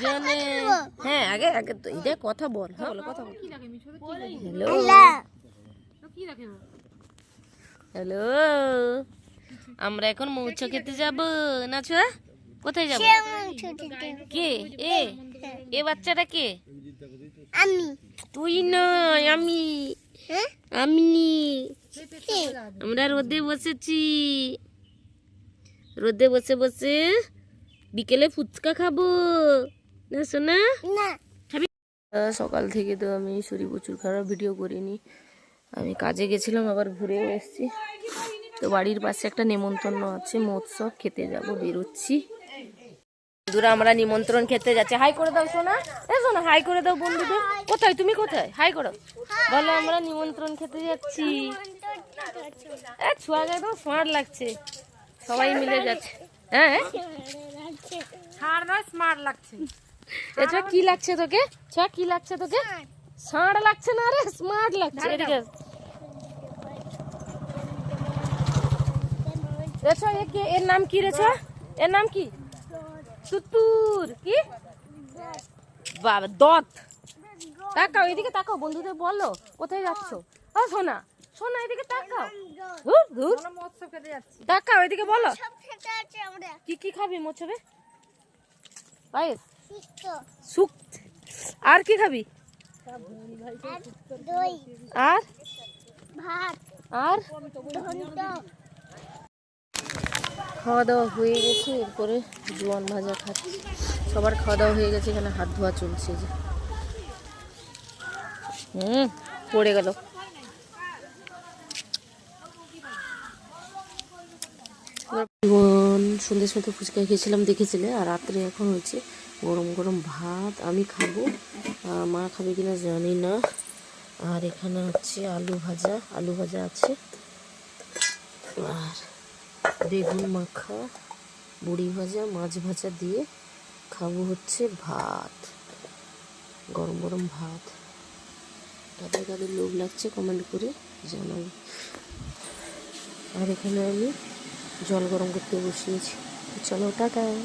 দুজনে। হ্যাঁ আগে আগে তো এটা কথা বল। হ্যাঁ বলো কথা বল। হ্যালো হ্যালো আমরা এখন মৌচ খেতে যাব। না ছোয়া? কোথায় যাব? কে? এ? এ বাচ্চাটা কে? আমি। তুই নয় আমি। হ্যাঁ? আমি। আমরা রোদে বসেছি। রোদে বসে বসে বিকেলে ফুচকা খাব। না শোনা না। সকাল থেকে তো আমি শরীর প্রচুর খারাপ ভিডিও করিনি। আমি কাজে গেছিলাম আবার ঘুরেও এসেছি। তো বাড়ির পাশে একটা নেমন্তন্ন আছে মহোৎসব খেতে যাব বেরোচ্ছি। বন্ধুরা আমরা নিমন্ত্রণ খেতে যাচ্ছি। হাই করে দাও সোনা। এ সোনা হাই করে দাও বন্ধুদের। কোথায়? তুমি কোথায়? হাই করো। বলো আমরা নিমন্ত্রণ খেতে যাচ্ছি। এ ছুয়াকে তো স্মার্ট লাগছে। সবাই মিলে যাচ্ছে। হ্যাঁ স্মার্ট লাগছে। এটা কি লাগছে তোকে? কি লাগছে তোকে? লাগছে না রে? স্মার্ট লাগছে। এদিকে। রেছো এর নাম কি রেছো এর নাম কি? তুতুর কি? বাবা দত তাকাও এদিকে তাকাও বন্ধুদের বলো কোথায় যাচ্ছ? ও সোনা। সোনা এদিকে তাকাও। ধুর ধুর। যাচ্ছি। তাকাও এদিকে বলো। সব খেতে আছে আমরা। কি কি খাবি মোছবে পায়েস। আর কি খাবি? আর? ভাত আর? খাওয়া দাওয়া হয়ে গেছে, এরপরে জোয়ান ভাজা খাচ্ছি। সবার খাওয়া দাওয়া হয়ে গেছে, এখানে হাত ধোয়া চলছে যে। হুম, পড়ে গেল। জীবন সন্ধ্যে ফুচকা খেয়েছিলাম, দেখেছিলে, আর রাত্রে এখন হচ্ছে গরম গরম ভাত আমি খাব। মা খাবে কিনা জানি না। আর এখানে হচ্ছে আলু ভাজা আলু ভাজা আছে। আর বেগুন মাখা, বুড়ি ভাজা, মাছ ভাজা দিয়ে খাব হচ্ছে ভাত। গরম গরম ভাত। তাদের কাদের লোভ লাগছে কমেন্ট করে জানাবে আর এখানে আমি জল গরম করতে বসিয়েছি। চলো, টাটা।